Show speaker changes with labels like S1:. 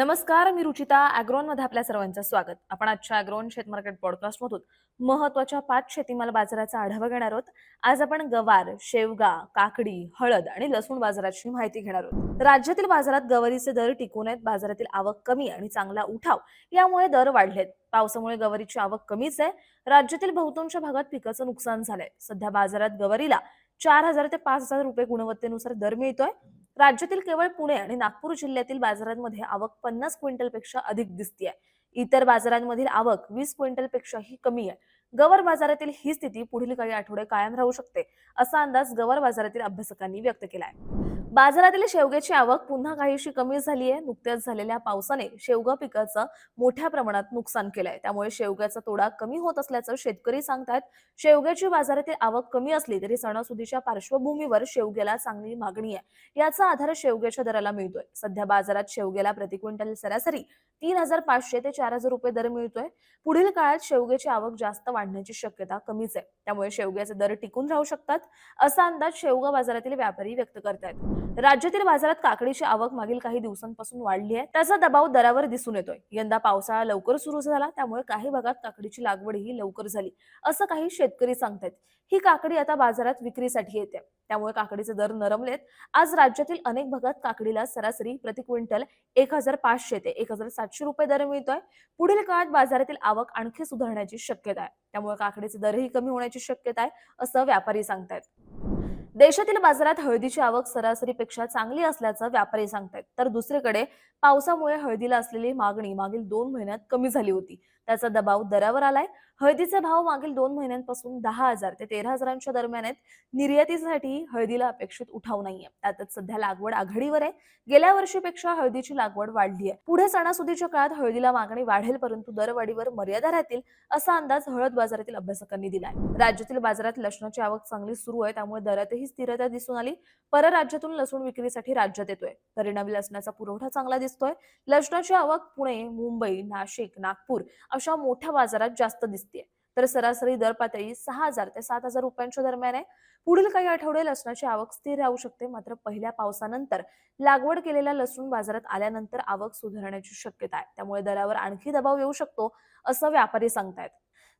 S1: नमस्कार मी रुचिता अॅग्रोनमध्ये आपल्या सर्वांचं स्वागत. आपण आजच्या अॅग्रोन शेतमार्केट पॉडकास्ट मधून महत्त्वाच्या पाच शेतीमाल बाजाराचा आढावा घेणार आहोत. आज आपण गवार शेवगा काकडी हळद आणि लसूण बाजाराची माहिती घेणार आहोत. राज्यातील बाजारात गवारीचे दर टिकून आहेत बाजारातील आवक कमी आणि चांगला उठाव यामुळे दर वाढलेत. पावसामुळे गवारीची आवक कमीच आहे. राज्यातील बहुतांश भागात पिकाचं नुकसान झालंय. सध्या बाजारात गवारीला चार हजार ते पाच हजार रुपये गुणवत्तेनुसार दर मिळतोय. राज्यातील केवळ पुणे आणि नागपूर जिल्ह्यातील बाजारांमध्ये आवक पन्नास क्विंटलपेक्षा अधिक दिसतीये. इतर बाजारांमधील आवक वीस क्विंटलपेक्षाही कमी आहे. गवर बाजारातील ही स्थिती पुढील काही आठवडे कायम राहू शकते असा अंदाज गवर बाजारातील अभ्यासकांनी व्यक्त केला आहे बाजारातील शेवग्याची आवक पुन्हा काहीशी कमी झाली आहे नुकत्याच झालेल्या पावसाने शेवगा पिकाचं मोठ्या प्रमाणात नुकसान केलंय. त्यामुळे शेवग्याचा तोडा कमी होत असल्याचं शेतकरी सांगतात शेवग्याची बाजारातील आवक कमी असली तरी सणासुदीच्या पार्श्वभूमीवर शेवग्याला चांगली मागणी आहे. याचा आधार शेवग्याच्या दराला मिळतोय. सध्या बाजारात शेवग्याला प्रति क्विंटल सरासरी तीन हजार पाचशे ते चार हजार रुपये दर मिळतोय. पुढील काळात शेवग्याची आवक जास्त वाढण्याची शक्यता कमीच आहे. त्यामुळे शेवग्याचे दर टिकून राहू शकतात असा अंदाज शेवगा बाजारातील व्यापारी व्यक्त करतायत. राज्यातील बाजारात काकडीची आवक मागील काही दिवसांपासून वाढली आहे. त्याचा दबाव दरावर दिसून येतोय. यंदा पावसाळा लवकर सुरू झाला त्यामुळे काही भागात काकडीची लागवडही लवकर झाली असं काही शेतकरी सांगतायत. ही काकडी आता बाजारात विक्रीसाठी येते. त्यामुळे काकडीचे दर नरमलेत. आज राज्यातील अनेक भागात काकडीला सरासरी प्रति क्विंटल एक हजार पाचशे ते एक हजार सातशे रुपये दर मिळतोय. पुढील काळात बाजारातील आवक आणखी सुधारण्याची शक्यता आहे. त्यामुळे काकडीचे दरही कमी होण्याची शक्यता आहे असं व्यापारी सांगतायत. देशातील बाजारात हळदीची आवक सरासरीपेक्षा चांगली असल्याचं व्यापारी सांगतायत. तर दुसरीकडे पावसामुळे हळदीला असलेली मागणी मागील दोन महिन्यात कमी झाली होती. त्याचा दबाव दरावर आलाय. हळदीचा भाव मागील दोन महिन्यांपासून दहा हजार ते तेरा हजारांच्या दरम्यान आहेत. निर्यातीसाठी हळदीला अपेक्षित उठाव नाहीये. त्यातच सध्या लागवड आघाडीवर आहे. गेल्या वर्षीपेक्षा हळदीची लागवड वाढली आहे. पुढे सणासुदीच्या काळात हळदीला मागणी वाढेल परंतु दरवाढीवर मर्यादा राहतील असा अंदाज हळद बाजारातील अभ्यासकांनी दिलाय. राज्यातील बाजारात लसणाची आवक चांगली सुरू आहे. त्यामुळे दरातही स्थिरता दिसून आली परराज्यातून लसूण विक्रीसाठी राज्यात येतोय. परिणामी लसणाचा पुरवठा चांगला दिसतोय. लसणाची आवक पुणे मुंबई नाशिक नागपूर अशा मोठ्या बाजारात जास्त दिसते तर सरासरी दर पातळी सहा हजार ते सात हजार रुपयांच्या दरम्यान आहे. पुढील काही आठवडे लसणाची आवक स्थिर राहू शकते मात्र पहिल्या पावसानंतर लागवड केलेला लसूण बाजारात आल्यानंतर आवक सुधारण्याची शक्यता आहे. त्यामुळे दरावर आणखी दबाव येऊ शकतो असं व्यापारी सांगतायत.